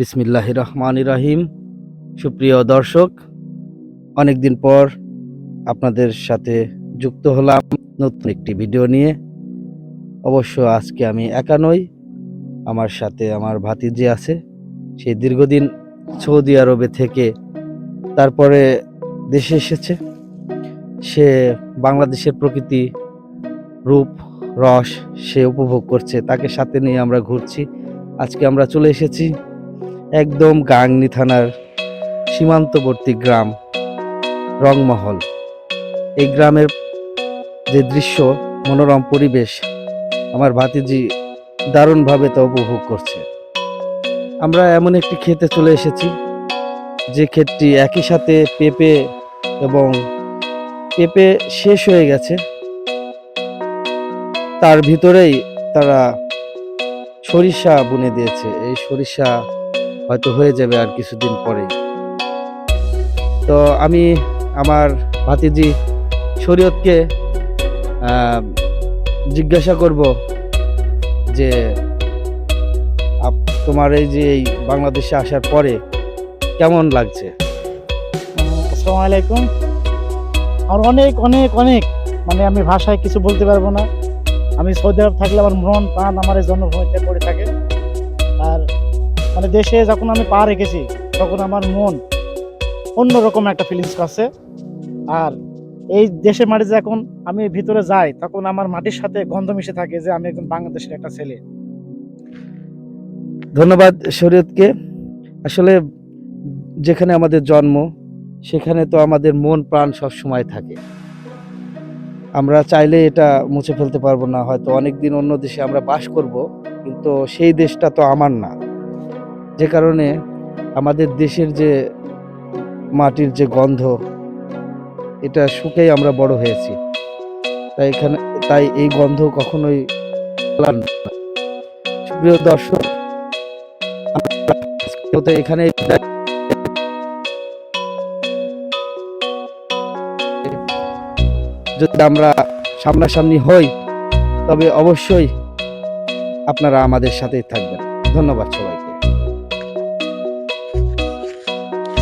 বিসমিল্লাহ রহমান রাহিম। সুপ্রিয় দর্শক, অনেকদিন পর আপনাদের সাথে যুক্ত হলাম নতুন একটি ভিডিও নিয়ে। অবশ্য আজকে আমি একা নই, আমার সাথে আমার ভাতিজি আছে। সে দীর্ঘদিন সৌদি আরবে থেকে তারপরে দেশে এসেছে। সে বাংলাদেশের প্রকৃতি রূপ, রস সে উপভোগ করছে, তাকে সাথে নিয়ে আমরা ঘুরছি। আজকে আমরা চলে এসেছি একদম গাংনি থানার সীমান্তবর্তী গ্রাম, রংমহল। এই গ্রামের যে দৃশ্য, মনোরম পরিবেশ আমার ভাতিজি দারুণভাবে তা উপভোগ করছে। আমরা এমন একটি ক্ষেতে চলে এসেছি, যে ক্ষেতটি একই সাথে পেঁপে এবং পেঁপে শেষ হয়ে গেছে। তার ভিতরেই তারা সরিষা বুনে দিয়েছে। এই সরিষা হয়তো হয়ে যাবে আর কিছুদিন পরে তো আমি আমার ভাতিজি শরীয়তকে জিজ্ঞাসা করব যে তোমার এই যে এই বাংলাদেশে আসার পরে কেমন লাগছে? আসসালামু আলাইকুম। আমার অনেক অনেক অনেক মানে আমি ভাষায় কিছু বলতে পারব না। আমি সৌদি আরব থাকলে আমার মন, প্রাণ আমার এই জন্মভূমিতে পড়ে থাকে। আর মানে দেশে যখন আমি পা রেখেছি, তখন আমার মন অন্যরকম একটা ফিলিংস আছে। আর এই দেশের মাটিতে যখন আমি ভিতরে যাই, তখন আমার মাটির সাথে গন্ধ মিশে থাকে যে আমি একজন বাংলাদেশের একটা ছেলে। ধন্যবাদ শরীয়তকে। আসলে যেখানে আমাদের জন্ম, সেখানে তো আমাদের মন, প্রাণ সব সময় থাকে। আমরা চাইলে এটা মুছে ফেলতে পারব না, হয়তো অনেক দিন অন্য দেশে আমরা বাস করব, কিন্তু সেই দেশটা তো আমার না। যে কারণে আমাদের দেশের যে মাটির যে গন্ধ, এটা শুকেই আমরা বড় হয়েছি। তাই এখানে, তাই এই গন্ধ কখনোই। প্রিয় দর্শক এখানে যদি আমরা সামনাসামনি হই, তবে অবশ্যই আপনারা আমাদের সাথেই থাকবেন। ধন্যবাদ সবাইকে।